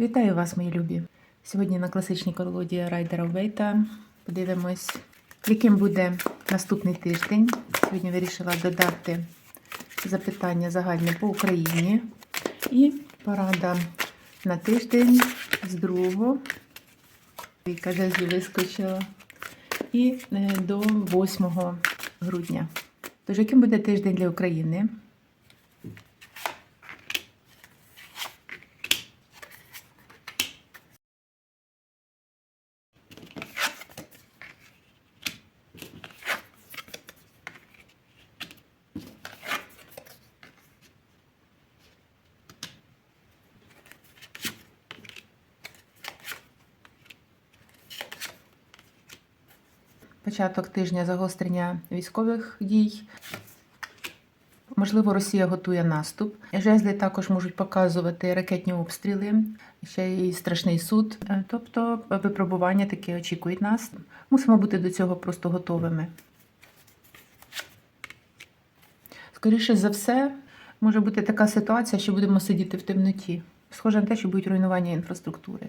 Вітаю вас, мої любі! Сьогодні на класичній колоді Райдера Вейта подивимось, яким буде наступний тиждень. Сьогодні вирішила додати запитання загальне по Україні і порада на тиждень з 2 яка жезлі вискочила, і е, до 8 грудня. Тож, яким буде тиждень для України? Початок тижня загострення військових дій. Можливо, Росія готує наступ. Жезли також можуть показувати ракетні обстріли, ще й страшний суд. Е, Тобто випробування таке очікують нас. Мусимо бути до цього просто готовими. Скоріше за все, може бути така ситуація, що будемо сидіти в темноті. Схоже на те, що будуть руйнування інфраструктури.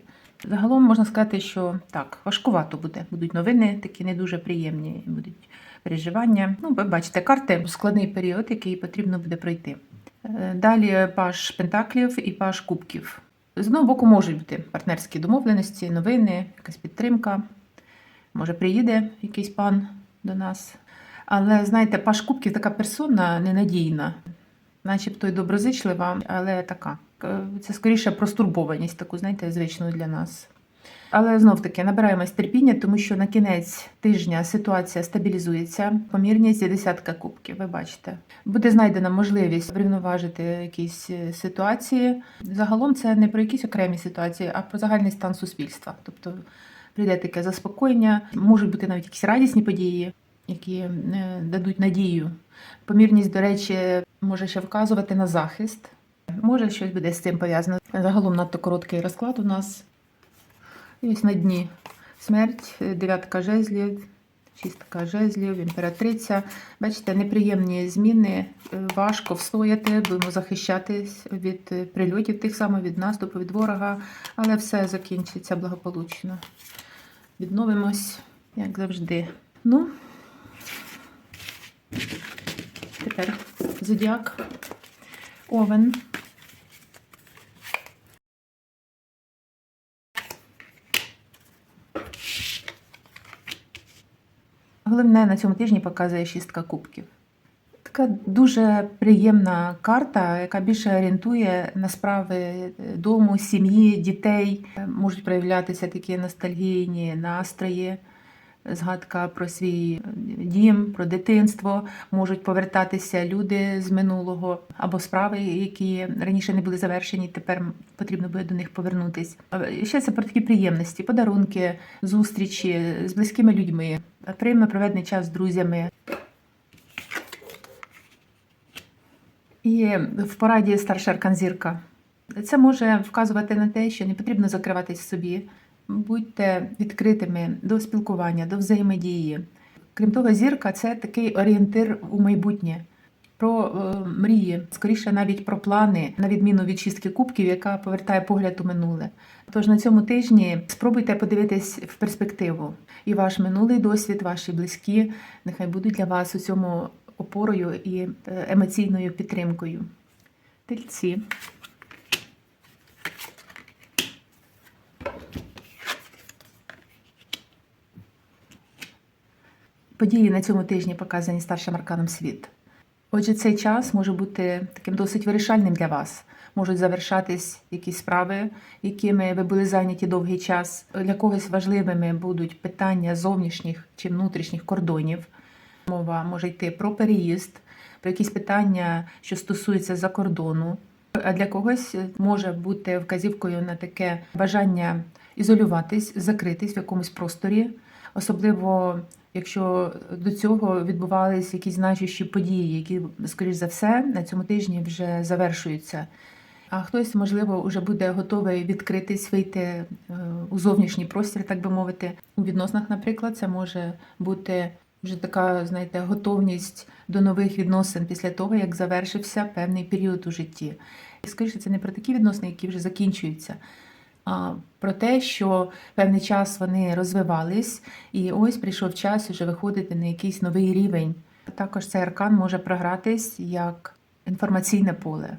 Загалом можна сказати, що так, важкувато буде. Будуть новини такі не дуже приємні, будуть переживання. Ну, ви бачите, карти складний період, який потрібно буде пройти. Е, Далі паш пентаклів і паш кубків. З одного боку можуть бути партнерські домовленості, новини, якась підтримка. Може, приїде якийсь пан до нас. Але знаєте, паш кубків така персона ненадійна, начебто й доброзичлива, але така. Е, Це скоріше про стурбованість, таку, знаєте, звичну для нас. Але знов таки набираємось терпіння, тому що на кінець тижня ситуація стабілізується. Помірність є десятка кубків. Ви бачите, буде знайдена можливість врівноважити якісь е, ситуації. Загалом це не про якісь окремі ситуації, а про загальний стан суспільства. Тобто прийде таке заспокоєння, можуть бути навіть якісь радісні події, які е, дадуть надію. Помірність, до речі, може ще вказувати на захист. Може, щось буде з цим пов'язано. Загалом надто короткий розклад у нас. І ось на дні смерть, дев'ятка жезлів, шістка жезлів, імператриця. Бачите, неприємні зміни, е, важко встояти, будемо захищатись від е, прильотів, тих самих від наступу, від ворога, але все закінчиться благополучно. Відновимось, як завжди. Ну, тепер зодіак, овен. Головне на цьому тижні показує шістка кубків. Така дуже приємна карта, яка більше орієнтує на справи дому, сім'ї, дітей. Можуть проявлятися такі ностальгійні настрої, згадка про свій дім, про дитинство, можуть повертатися люди з минулого або справи, які раніше не були завершені, тепер потрібно буде до них повернутись. А Ще це про такі приємності, подарунки, зустрічі з близькими людьми, приємно проведений час з друзями. І в пораді старша арканзірка. Це може вказувати на те, що не потрібно закриватись собі. Будьте відкритими до спілкування, до взаємодії. Крім того, зірка це такий орієнтир у майбутнє, про е, мрії, скоріше навіть про плани, на відміну від шістки кубків, яка повертає погляд у минуле. Тож на цьому тижні спробуйте подивитись в перспективу. І ваш минулий досвід, ваші близькі, нехай будуть для вас у цьому опорою і е, емоційною підтримкою. Тельці. Події на цьому тижні показані старшим арканом світ. Отже, цей час може бути таким досить вирішальним для вас. Можуть завершатись якісь справи, якими ви були зайняті довгий час. Для когось важливими будуть питання зовнішніх чи внутрішніх кордонів. Мова може йти про переїзд, про якісь питання, що стосуються за кордону. А для когось може бути вказівкою на таке бажання ізолюватись, закритись в якомусь просторі, особливо якщо до цього відбувалися якісь значущі події, які, скоріш за все, на цьому тижні вже завершуються. А хтось, можливо, вже буде готовий відкритись, вийти е, у зовнішній простір, так би мовити. У відносинах, наприклад, це може бути вже така, знаєте, готовність до нових відносин після того, як завершився певний період у житті. І скоріше, це не про такі відносини, які вже закінчуються. Про те, що певний час вони розвивались, і ось прийшов час уже виходити на якийсь новий рівень. Також цей аркан може програтись як інформаційне поле.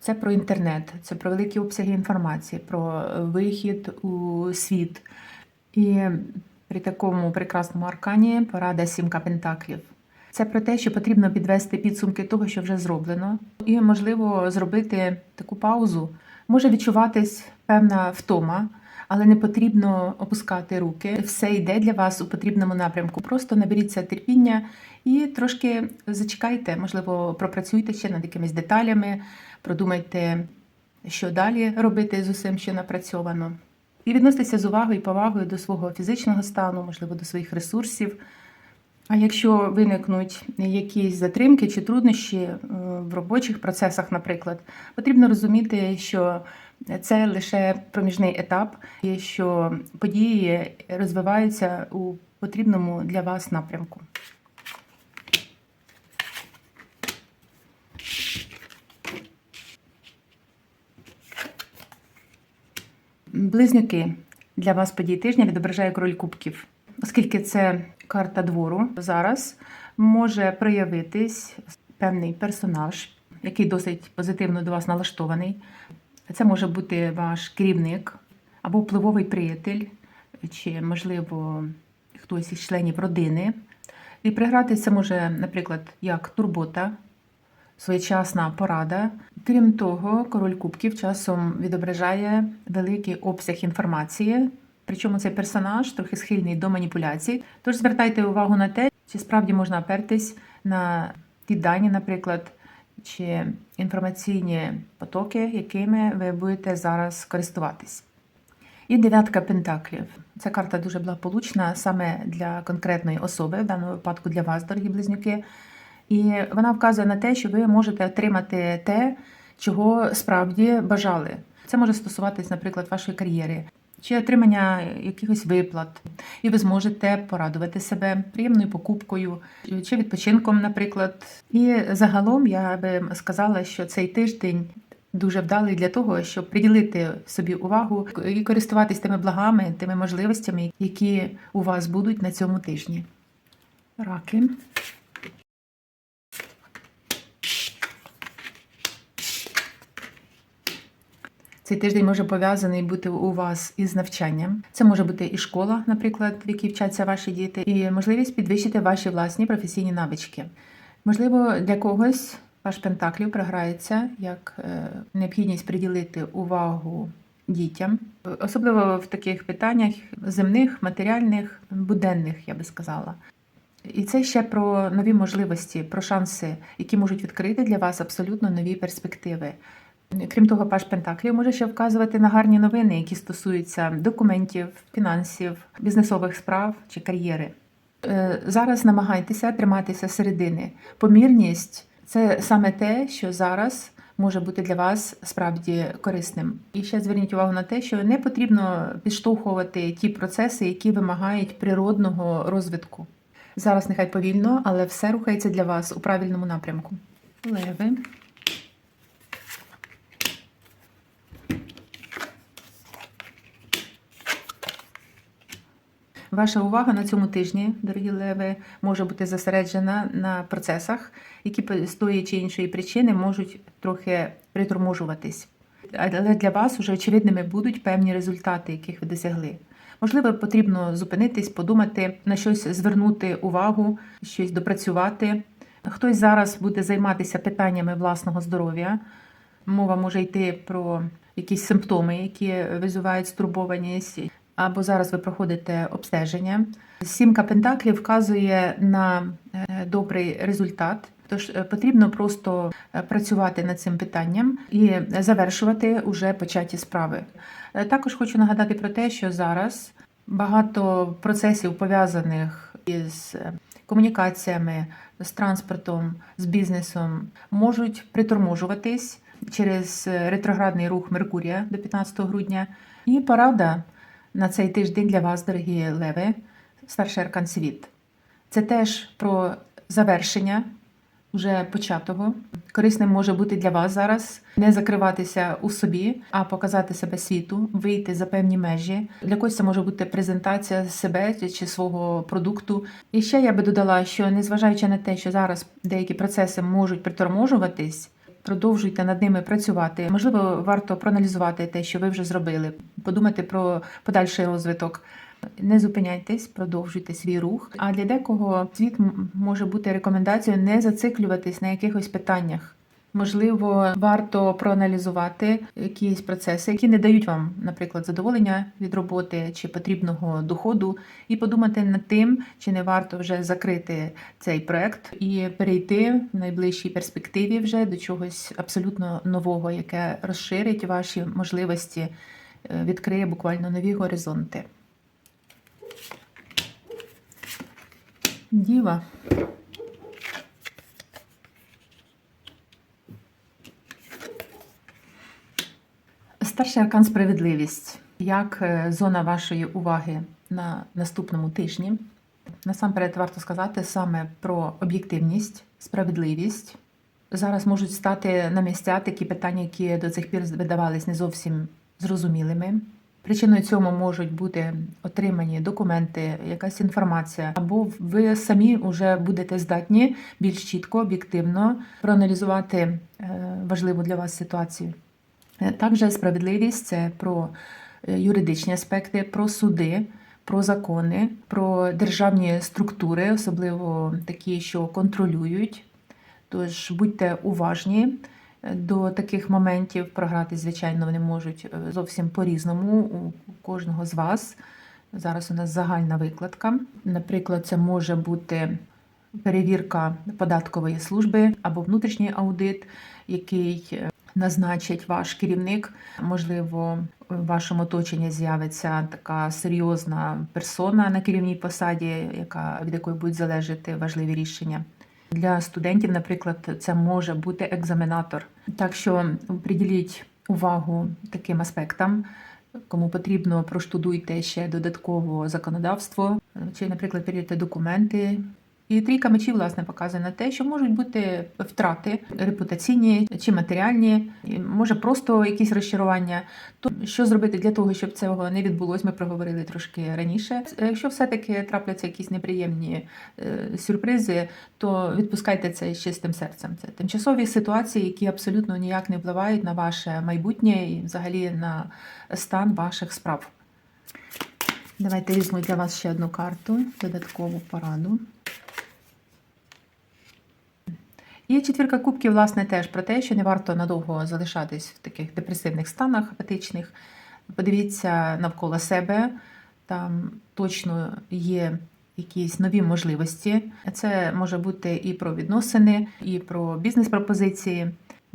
Це про інтернет, це про великі обсяги інформації, про вихід у світ. І при такому прекрасному аркані порада сімка пентаклів. Це про те, що потрібно підвести підсумки того, що вже зроблено, і можливо зробити таку паузу. Може відчуватись певна втома, але не потрібно опускати руки. Все йде для вас у потрібному напрямку. Просто наберіться терпіння і трошки зачекайте, можливо, пропрацюйте ще над якимись деталями, продумайте, що далі робити з усім, що напрацьовано. І відноситися з увагою і повагою до свого фізичного стану, можливо, до своїх ресурсів. А якщо виникнуть якісь затримки чи труднощі е, в робочих процесах, наприклад, потрібно розуміти, що це лише проміжний етап, і що події розвиваються у потрібному для вас напрямку. Близнюки для вас події тижня відображає король кубків. Оскільки це карта двору зараз може проявитись певний персонаж, який досить позитивно до вас налаштований. Це може бути ваш керівник або впливовий приятель, чи, можливо, хтось із членів родини. І пригратися може, наприклад, як турбота, своєчасна порада. Крім того, король кубків часом відображає великий обсяг інформації. Причому цей персонаж трохи схильний до маніпуляцій. Тож звертайте увагу на те, чи справді можна опертись на ті дані, наприклад, чи інформаційні потоки, якими ви будете зараз користуватись. І дев'ятка пентаклів. Ця карта дуже благополучна саме для конкретної особи, в даному випадку для вас, дорогі близнюки. І вона вказує на те, що ви можете отримати те, чого справді бажали. Це може стосуватись, наприклад, вашої кар'єри чи отримання якихось виплат, і ви зможете порадувати себе приємною покупкою чи відпочинком, наприклад. І загалом я би сказала, що цей тиждень. Дуже вдалий для того, щоб приділити собі увагу і користуватись тими благами, тими можливостями, які у вас будуть на цьому тижні. Раки. Цей тиждень може пов'язаний бути у вас із навчанням. Це може бути і школа, наприклад, в якій вчаться ваші діти, і можливість підвищити ваші власні професійні навички. Можливо, для когось ваш пентаклів програється як е, необхідність приділити увагу дітям, особливо в таких питаннях земних, матеріальних, буденних, я би сказала. І це ще про нові можливості, про шанси, які можуть відкрити для вас абсолютно нові перспективи. Крім того, паш Пентаклів може ще вказувати на гарні новини, які стосуються документів, фінансів, бізнесових справ чи кар'єри. Е, Зараз намагайтеся триматися середини. Помірність це саме те, що зараз може бути для вас справді корисним. І ще зверніть увагу на те, що не потрібно підштовхувати ті процеси, які вимагають природного розвитку. Зараз нехай повільно, але все рухається для вас у правильному напрямку. Леви. Ваша увага на цьому тижні, дорогі леви, може бути зосереджена на процесах, які з тої чи іншої причини можуть трохи приторможуватись. Але для вас вже очевидними будуть певні результати, яких ви досягли. Можливо, потрібно зупинитись, подумати, на щось звернути увагу, щось допрацювати. Хтось зараз буде займатися питаннями власного здоров'я. Мова може йти про якісь симптоми, які визивають стурбованість або зараз ви проходите обстеження. Сімка пентаклів вказує на е, добрий результат. Тож е, потрібно просто е, працювати над цим питанням і завершувати уже початі справи. Також хочу нагадати про те, що зараз багато процесів пов'язаних із комунікаціями, з транспортом, з бізнесом можуть приторможуватись через ретроградний рух Меркурія до 15 грудня. І порада на цей тиждень для вас, дорогі леви, старший аркан світ. Це теж про завершення вже початого. Корисним може бути для вас зараз не закриватися у собі, а показати себе світу, вийти за певні межі. Для когось це може бути презентація себе чи свого продукту. І ще я би додала, що незважаючи на те, що зараз деякі процеси можуть приторможуватись. Продовжуйте над ними працювати. Можливо, варто проаналізувати те, що ви вже зробили, подумати про подальший розвиток. Не зупиняйтесь, продовжуйте свій рух. А для декого світ може бути рекомендацією не зациклюватись на якихось питаннях. Можливо, варто проаналізувати якісь процеси, які не дають вам, наприклад, задоволення від роботи чи потрібного доходу, і подумати над тим, чи не варто вже закрити цей проект і перейти в найближчій перспективі вже до чогось абсолютно нового, яке розширить ваші можливості, е, відкриє буквально нові горизонти. Діва. Старший аркан справедливість. Як е, зона вашої уваги на наступному тижні? Насамперед варто сказати саме про об'єктивність, справедливість. Зараз можуть стати на місця такі питання, які до цих пір видавались не зовсім зрозумілими. Причиною цьому можуть бути отримані документи, якась інформація, або ви самі вже будете здатні більш чітко, об'єктивно проаналізувати е, важливу для вас ситуацію. Е, Також справедливість це про е, юридичні аспекти, про суди, про закони, про державні структури, особливо такі, що контролюють. Тож будьте уважні е, до таких моментів. Програти, звичайно, вони можуть зовсім по-різному у кожного з вас. Зараз у нас загальна викладка. Наприклад, це може бути перевірка податкової служби або внутрішній аудит, який назначить ваш керівник. Можливо, в вашому оточенні з'явиться така серйозна персона на керівній посаді, яка від якої будуть залежати важливі рішення. Для студентів, наприклад, це може бути екзаменатор. Так що приділіть увагу таким аспектам. Кому потрібно, проштудуйте ще додатково законодавство, чи, наприклад, перевірте документи. І трійка мечів, власне, показує на те, що можуть бути втрати репутаційні чи матеріальні, може просто якісь розчарування. То що зробити для того, щоб цього не відбулось, ми проговорили трошки раніше. Якщо все-таки трапляться якісь неприємні е, сюрпризи, то відпускайте це з чистим серцем. Це тимчасові ситуації, які абсолютно ніяк не впливають на ваше майбутнє і взагалі на стан ваших справ. Давайте візьму для вас ще одну карту, додаткову пораду. І четвірка кубків, власне, теж про те, що не варто надовго залишатись в таких депресивних станах апатичних. Подивіться навколо себе, там точно є якісь нові можливості. Це може бути і про відносини, і про бізнес-пропозиції.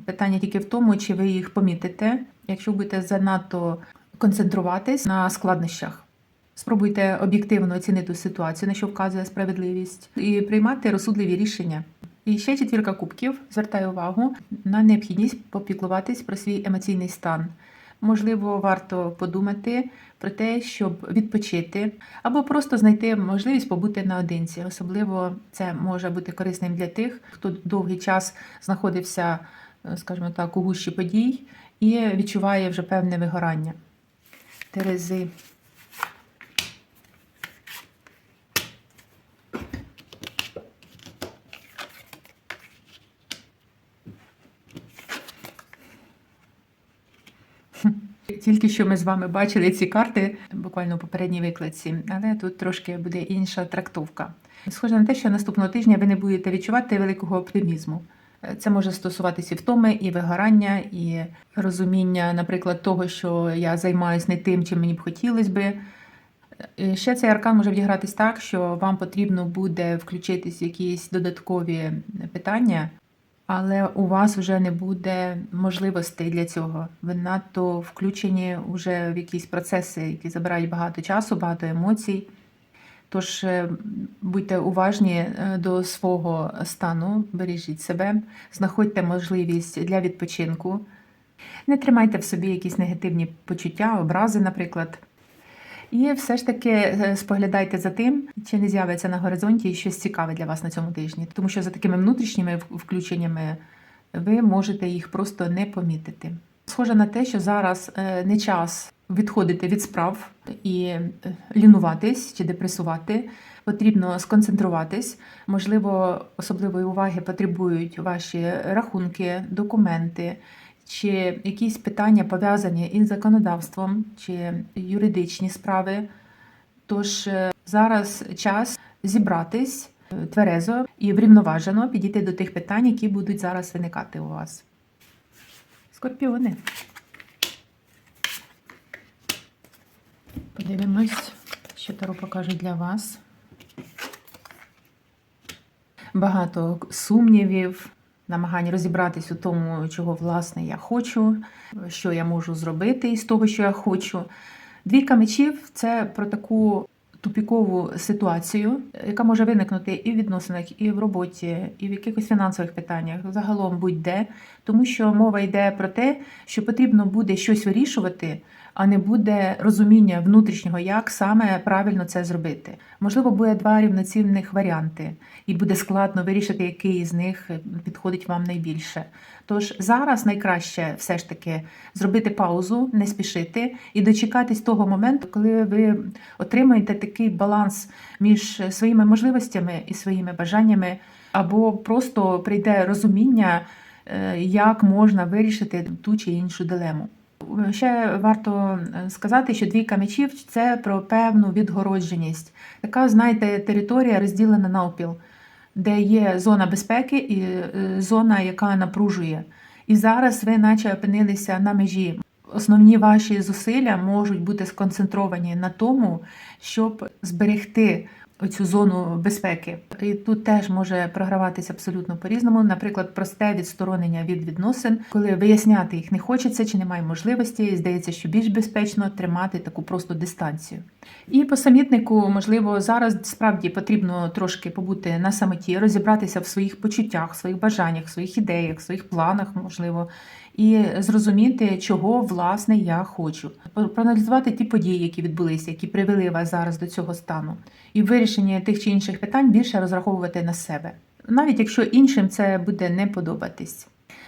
Питання тільки в тому, чи ви їх помітите. Якщо будете занадто концентруватись на складнощах, спробуйте об'єктивно оцінити ситуацію, на що вказує справедливість, і приймати розсудливі рішення. І ще четвірка кубків звертає увагу на необхідність попіклуватись про свій емоційний стан. Можливо, варто подумати про те, щоб відпочити, або просто знайти можливість побути наодинці. Особливо це може бути корисним для тих, хто довгий час знаходився, е, скажімо так, у гущі подій і відчуває вже певне вигорання. Терези. Тільки що ми з вами бачили ці карти буквально у попередній викладці, але тут трошки буде інша трактовка. Схоже на те, що наступного тижня ви не будете відчувати великого оптимізму. Це може стосуватися і втоми, і вигорання, і розуміння, наприклад, того, що я займаюся не тим, чим мені б хотілося би. І Ще цей аркан може відігратись так, що вам потрібно буде включитись в якісь додаткові питання, але у вас вже не буде можливостей для цього. Ви надто включені вже в якісь процеси, які забирають багато часу, багато емоцій. Тож е, будьте уважні е, до свого стану, бережіть себе, знаходьте можливість для відпочинку. Не тримайте в собі якісь негативні почуття, образи, наприклад. І все ж таки е, споглядайте за тим, чи не з'явиться на горизонті щось цікаве для вас на цьому тижні. Тому що за такими внутрішніми включеннями ви можете їх просто не помітити. Схоже на те, що зараз е, не час відходити від справ і е, лінуватись чи депресувати. Потрібно сконцентруватись. Можливо, особливої уваги потребують ваші рахунки, документи чи якісь питання пов'язані із законодавством чи юридичні справи. Тож е, зараз час зібратись е, тверезо і врівноважено підійти до тих питань, які будуть зараз виникати у вас. Скорпіони. Подивимось, що Таро покаже для вас. Багато сумнівів, намагань розібратись у тому, чого власне я хочу, що я можу зробити із того, що я хочу. Двійка мечів це про таку тупікову ситуацію, яка може виникнути і в відносинах, і в роботі, і в якихось фінансових питаннях, загалом будь-де, тому що мова йде про те, що потрібно буде щось вирішувати, а не буде розуміння внутрішнього, як саме правильно це зробити. Можливо, буде два рівноцінних варіанти, і буде складно вирішити, який з них підходить вам найбільше. Тож зараз найкраще все ж таки зробити паузу, не спішити і дочекатись того моменту, коли ви отримаєте такий баланс між своїми можливостями і своїми бажаннями, або просто прийде розуміння, е, як можна вирішити ту чи іншу дилему. Ще варто е, сказати, що двійка мечів це про певну відгородженість. Така, знаєте, територія розділена навпіл, де є зона безпеки і е, зона, яка напружує. І зараз ви, наче, опинилися на межі. Основні ваші зусилля можуть бути сконцентровані на тому, щоб зберегти оцю зону безпеки. І тут теж може програватися абсолютно по-різному. Наприклад, просте відсторонення від відносин, коли виясняти їх не хочеться чи немає можливості, і здається, що більш безпечно тримати таку просто дистанцію. І по самітнику, можливо, зараз справді потрібно трошки побути на самоті, розібратися в своїх почуттях, своїх бажаннях, своїх ідеях, своїх планах, можливо, і зрозуміти, чого власне я хочу. Проаналізувати ті події, які відбулися, які привели вас зараз до цього стану, і в вирішенні тих чи інших питань більше розраховувати на себе, навіть якщо іншим це буде не подобатись.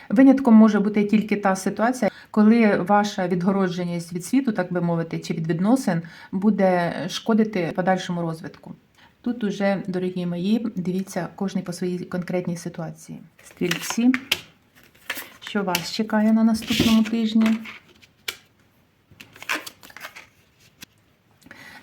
Винятком може бути тільки та ситуація, коли ваша відгородженість від світу, так би мовити, чи від відносин буде шкодити подальшому розвитку. Тут уже, дорогі мої, дивіться кожний по своїй конкретній ситуації. Стрільці, що вас чекає на наступному тижні?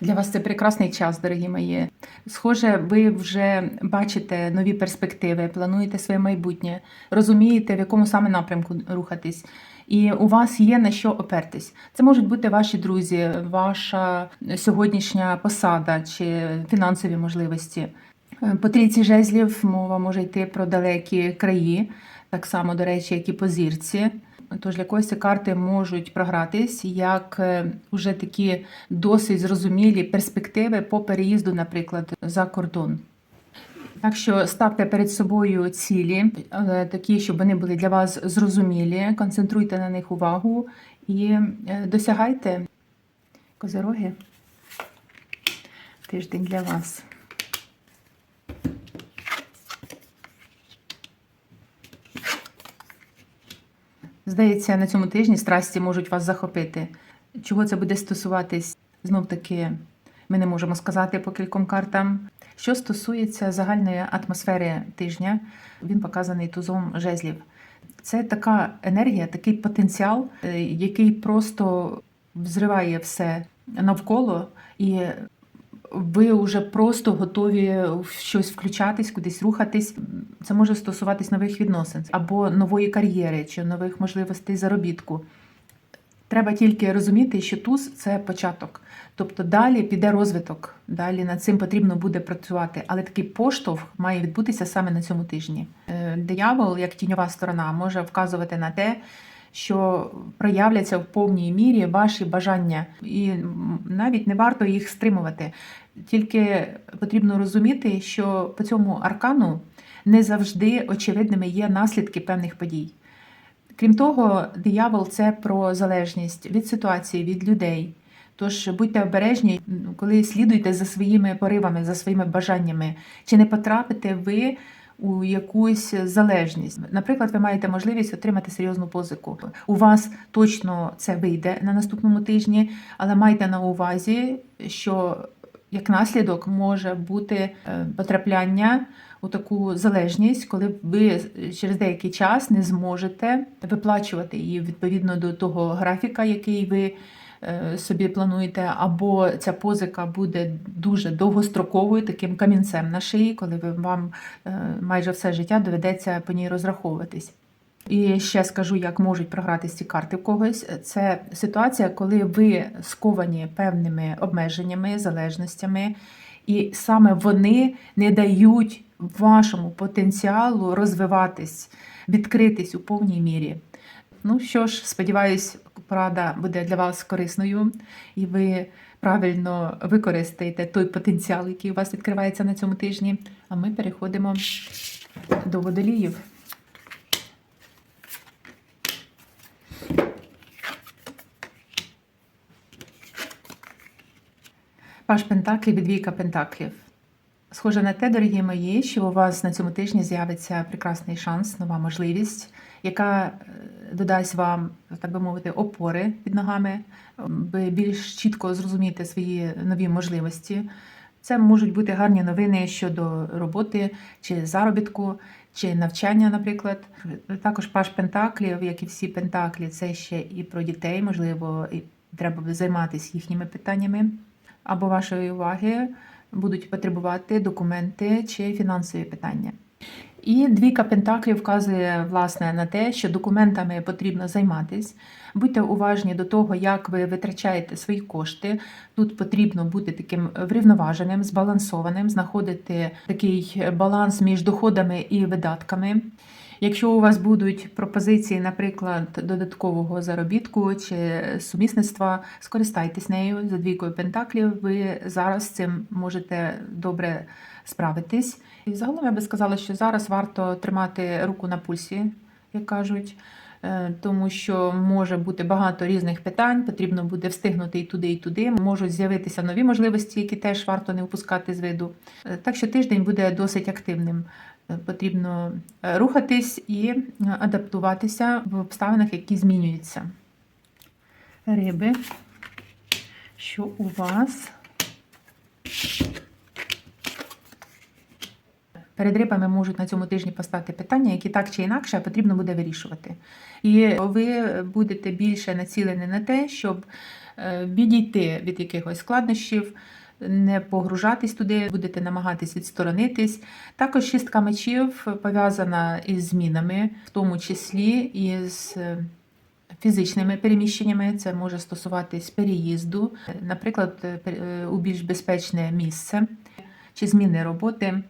Для вас це прекрасний час, дорогі мої. Схоже, ви вже бачите нові перспективи, плануєте своє майбутнє, розумієте, в якому саме напрямку рухатись. І у вас є на що опертись. Це можуть бути ваші друзі, ваша сьогоднішня посада чи фінансові можливості. По трійці жезлів мова може йти про далекі краї, так само, до речі, як і по зірці. Тож для когось ці карти можуть програтись як е, уже такі досить зрозумілі перспективи по переїзду, наприклад, за кордон. Так що ставте перед собою цілі, такі, щоб вони були для вас зрозумілі, концентруйте на них увагу і е, досягайте козероги. Тиждень для вас. Здається, на цьому тижні страсті можуть вас захопити. Чого це буде стосуватись? Знов таки, ми не можемо сказати по кільком картам. Що стосується загальної атмосфери тижня, він показаний тузом жезлів. Це така енергія, такий потенціал, е, який просто взриває все навколо, і ви вже просто готові щось включатись, кудись рухатись. Це може стосуватись нових відносин або нової кар'єри чи нових можливостей заробітку. Треба тільки розуміти, що туз це початок. Тобто далі піде розвиток, далі над цим потрібно буде працювати. Але такий поштовх має відбутися саме на цьому тижні. Е, Диявол, як тіньова сторона, може вказувати на те, що проявляться в повній мірі ваші бажання, і навіть не варто їх стримувати. Тільки потрібно розуміти, що по цьому аркану не завжди очевидними є наслідки певних подій. Крім того, диявол це про залежність від ситуації, від людей. Тож будьте обережні, коли слідуєте за своїми поривами, за своїми бажаннями, чи не потрапите ви у якусь залежність. Наприклад, ви маєте можливість отримати серйозну позику. У вас точно це вийде на наступному тижні, але майте на увазі, що як наслідок може бути е, потрапляння у таку залежність, коли ви через деякий час не зможете виплачувати її відповідно до того графіка, який ви е, собі плануєте, або ця позика буде дуже довгостроковою, таким камінцем на шиї, коли вам е, майже все життя доведеться по ній розраховуватись. І ще скажу, як можуть програтись ці карти в когось. Це ситуація, коли ви сковані певними обмеженнями, залежностями, і саме вони не дають вашому потенціалу розвиватись, відкритись у повній мірі. Ну що ж, сподіваюсь, порада буде для вас корисною, і ви правильно використаєте той потенціал, який у вас відкривається на цьому тижні. А ми переходимо до водоліїв. Паш Пентаклів і двійка Пентаклів. Схоже на те, дорогі мої, що у вас на цьому тижні з'явиться прекрасний шанс, нова можливість, яка е, додасть вам, так би мовити, опори під ногами, ви більш чітко зрозумієте свої нові можливості. Це можуть бути гарні новини щодо роботи чи заробітку, чи навчання, наприклад. Також паш Пентаклів, як і всі Пентаклі, це ще і про дітей, можливо, і треба би займатися їхніми питаннями або вашої уваги будуть потребувати документи чи фінансові питання. І двійка пентаклів вказує власне на те, що документами потрібно займатись. Будьте уважні до того, як ви витрачаєте свої кошти. Тут потрібно бути таким врівноваженим, збалансованим, знаходити такий баланс між доходами і видатками. Якщо у вас будуть пропозиції, наприклад, додаткового заробітку чи сумісництва, скористайтесь нею за двійкою пентаклів. Ви зараз цим можете добре справитись. І загалом я би сказала, що зараз варто тримати руку на пульсі, як кажуть. е, Тому що може бути багато різних питань, потрібно буде встигнути і туди, і туди. Можуть з'явитися нові можливості, які теж варто не впускати з виду. Е, Так що тиждень буде досить активним. Потрібно е, рухатись і е, адаптуватися в обставинах, які змінюються. Риби, що у вас? Перед рибами можуть на цьому тижні постати питання, які так чи інакше потрібно буде вирішувати. І ви будете більше націлені на те, щоб е, відійти від якихось складнощів, не погружатись туди, будете намагатись відсторонитись. Також шістка мечів пов'язана із змінами, в тому числі із е, фізичними переміщеннями. Це може стосуватись переїзду, наприклад, е, е, у більш безпечне місце чи зміни роботи.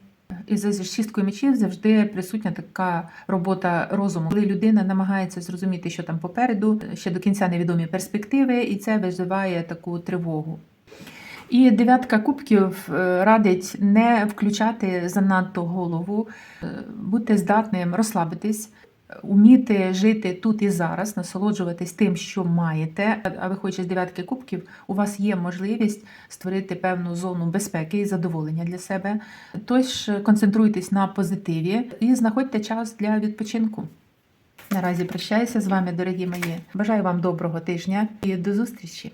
І за шісткою мечів завжди присутня така робота розуму, коли людина намагається зрозуміти, що там попереду, ще до кінця невідомі перспективи, і це визиває таку тривогу. І дев'ятка кубків е, радить не включати занадто голову, е, бути здатним розслабитись, уміти жити тут і зараз, насолоджуватись тим, що маєте. А виходячи з дев'ятки кубків, у вас є можливість створити певну зону безпеки і задоволення для себе. Тож концентруйтесь на позитиві і знаходьте час для відпочинку. Наразі прощаюся з вами, дорогі мої. Бажаю вам доброго тижня і до зустрічі!